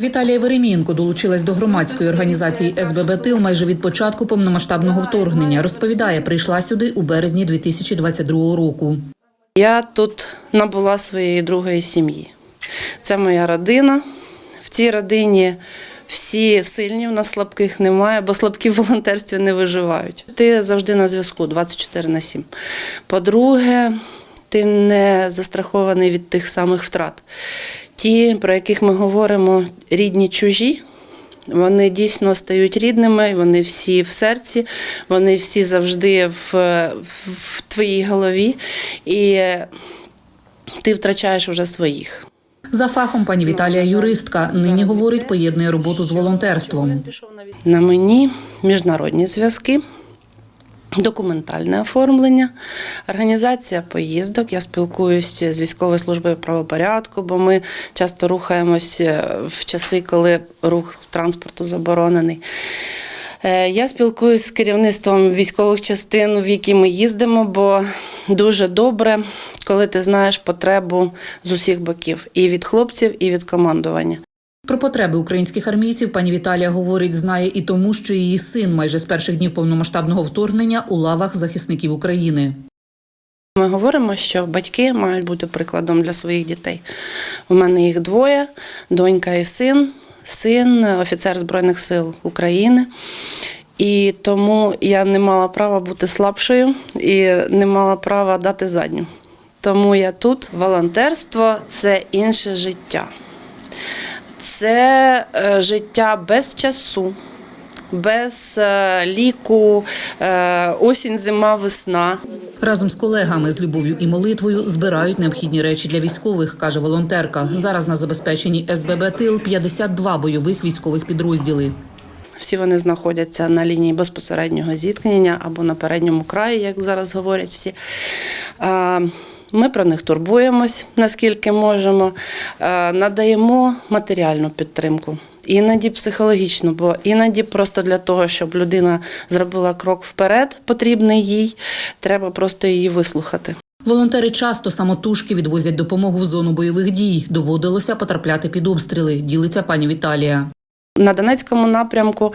Віталія Веремієнко долучилась до громадської організації СББ Тил майже від початку повномасштабного вторгнення. Розповідає, прийшла сюди у березні 2022 року. Я тут набула своєї другої сім'ї. Це моя родина. В цій родині всі сильні, в нас слабких немає, бо слабкі в волонтерстві не виживають. Ти завжди на зв'язку 24 на 7. По-друге, ти не застрахований від тих самих втрат. Ті, про яких ми говоримо, рідні чужі, вони дійсно стають рідними, вони всі в серці, вони всі завжди в, в твоїй голові, і ти втрачаєш уже своїх. За фахом пані Віталія юристка. Нині говорить, поєднує роботу з волонтерством. На мені міжнародні зв'язки. Документальне оформлення, організація поїздок. Я спілкуюся з військовою службою правопорядку, бо ми часто рухаємося в часи, коли рух транспорту заборонений. Е, Я спілкуюся з керівництвом військових частин, в які ми їздимо, бо дуже добре, коли ти знаєш потребу з усіх боків і від хлопців, і від командування. Про потреби українських армійців пані Віталія говорить, знає і тому, що її син майже з перших днів повномасштабного вторгнення у лавах захисників України. Ми говоримо, що батьки мають бути прикладом для своїх дітей. У мене їх двоє: донька і син, син офіцер Збройних сил України. І тому я не мала права бути слабшою і не мала права дати задню. Тому я тут. Волонтерство це інше життя. Це е, життя без часу, без е, ліку, е, осінь, зима, весна. Разом з колегами з любов'ю і молитвою збирають необхідні речі для військових, каже волонтерка. Зараз на забезпеченні СББ Тил 52 бойових військових підрозділи. Всі вони знаходяться на лінії безпосереднього зіткнення або на передньому краї, як зараз говорять всі. Ми про них турбуємось, наскільки можемо, надаємо матеріальну підтримку. Іноді психологічну, бо іноді просто для того, щоб людина зробила крок вперед, потрібний їй, треба просто її вислухати. Волонтери часто самотужки відвозять допомогу в зону бойових дій. Доводилося потрапляти під обстріли. Ділиться пані Віталія. На Донецькому напрямку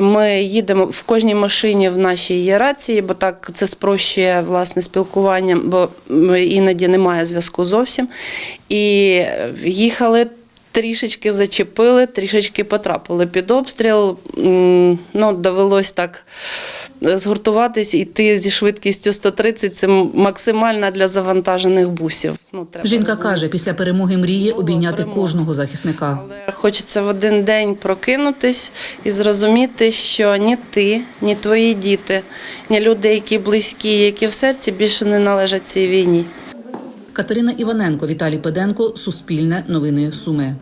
ми їдемо в кожній машині в нашій є рації, бо так це спрощує власне спілкування, бо іноді немає зв'язку зовсім. І їхали. Трішечки зачепили, трішечки потрапили під обстріл. Ну, довелось так згуртуватись, іти зі швидкістю 130 це максимальна для завантажених бусів. Ну, треба Жінка розуміти. каже, після перемоги мріє обійняти перемога. кожного захисника. Але хочеться в один день прокинутись і зрозуміти, що ні ти, ні твої діти, ні люди, які близькі, які в серці, більше не належать цій війні. Катерина Іваненко, Віталій Педенко, Суспільне, Новини Суми.